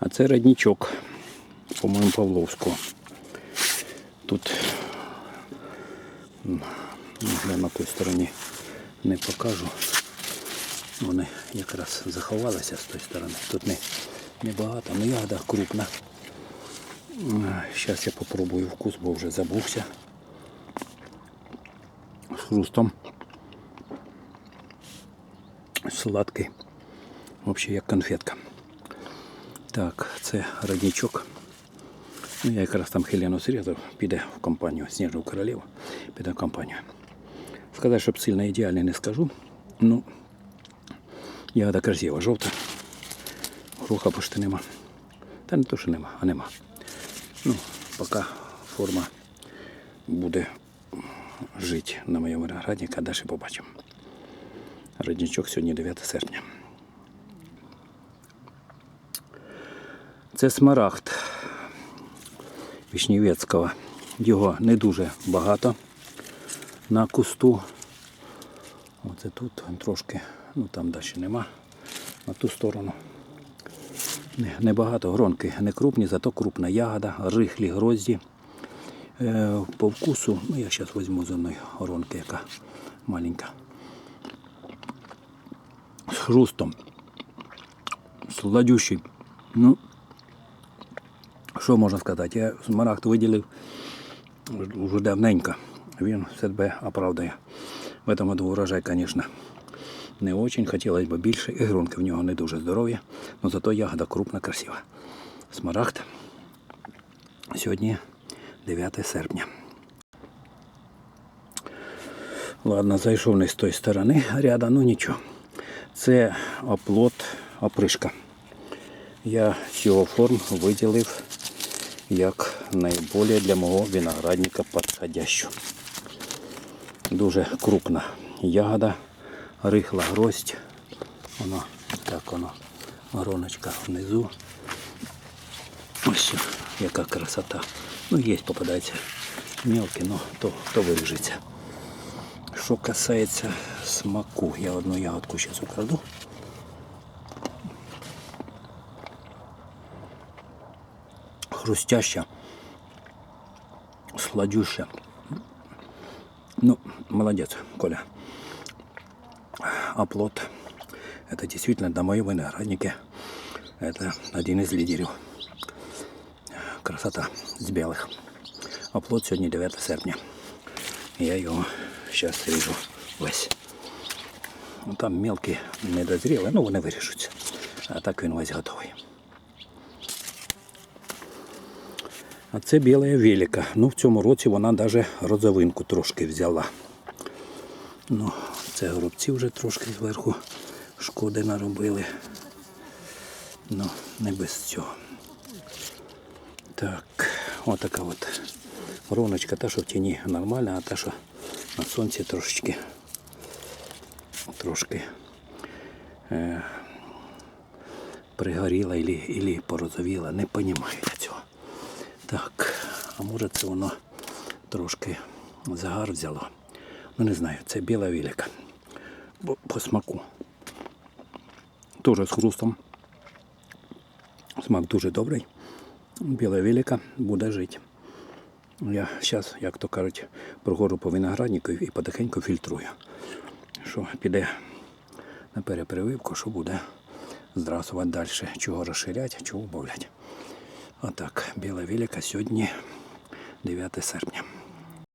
А це родничок, по-моєму, Павловського. Тут я на той стороні не покажу. Вони якраз заховалися з тої сторони. Тут не, не багато, але ягода крупна. Зараз я попробую вкус, бо вже забувся. З хрустом. Сладкий. Взагалі як конфетка. Так, це родничок. Ну, я якраз там Хелену срізав, піде в компанію Сніжну королеву, піде в компанію. Сказати, щоб сильно ідеальний не скажу. Ну, ягода красива, жовта. Груха почти нема. Та не то, що нема, а нема. Ну, поки форма буде жити на моєму винограднику, а далі побачимо. Родничок сьогодні 9 серпня. Це смарагд Вишнівецького. Його не дуже багато на кусту. Оце тут трошки, ну там далі нема. На ту сторону. Небагато гронки, не крупні, зато крупна ягода, рихлі грозді. Е, по вкусу, ну я зараз візьму з одної гронки, яка маленька. З хрустом. Сладющий. Ну, що можна сказати? Я смарагд виділив вже давненько. Він себе оправдає. В этом году урожай, звісно, не очень. Хотілося б більше. І гронки в нього не дуже здорові. але зато ягода крупна, красива. Смарагд. Сьогодні 9 серпня. Ладно, зайшов не з тої сторони ряда, ну нічого. Це оплот опришка. Я цього форм виділив як найбільше для мого виноградника підходящу. Дуже крупна ягода, рихла гроздь. Воно так воно, гроночка внизу. Ось яка красота. Ну, є, попадається мелкі, ну то, то виріжеться. Що касається смаку, я одну ягодку зараз украду. Хрустяща, сладюща. Ну, молодец, Коля. Оплот. Это действительно на моем винограднике. Это один из лидеров. Красота з білих. Оплот сьогодні 9 серпня. Я його зараз ріжу весь. Ну, Там мелкі не дозріли, ну вони вирішуться. А так він весь готовий. А це біла велика. Ну, в цьому році вона навіть розовинку трошки взяла. Ну, це горобці вже трошки зверху шкоди наробили. Ну, не без цього. Так, отака от роночка, та, що в тіні нормальна, а та, що на сонці трошечки трошки е, пригоріла ілі порозовіла, не розумію цього. А може це воно трошки загар взяло. Ну не знаю, це біла віліка. Бо по смаку. Теж з хрустом. Смак дуже добрий. Біла віліка буде жити. Я зараз, як то кажуть, проходжу по винограднику і потихеньку фільтрую. Що піде на перепрививку, що буде здрасувати далі, чого розширяти, чого вбавляти. Отак, біла віліка сьогодні 9 серпня.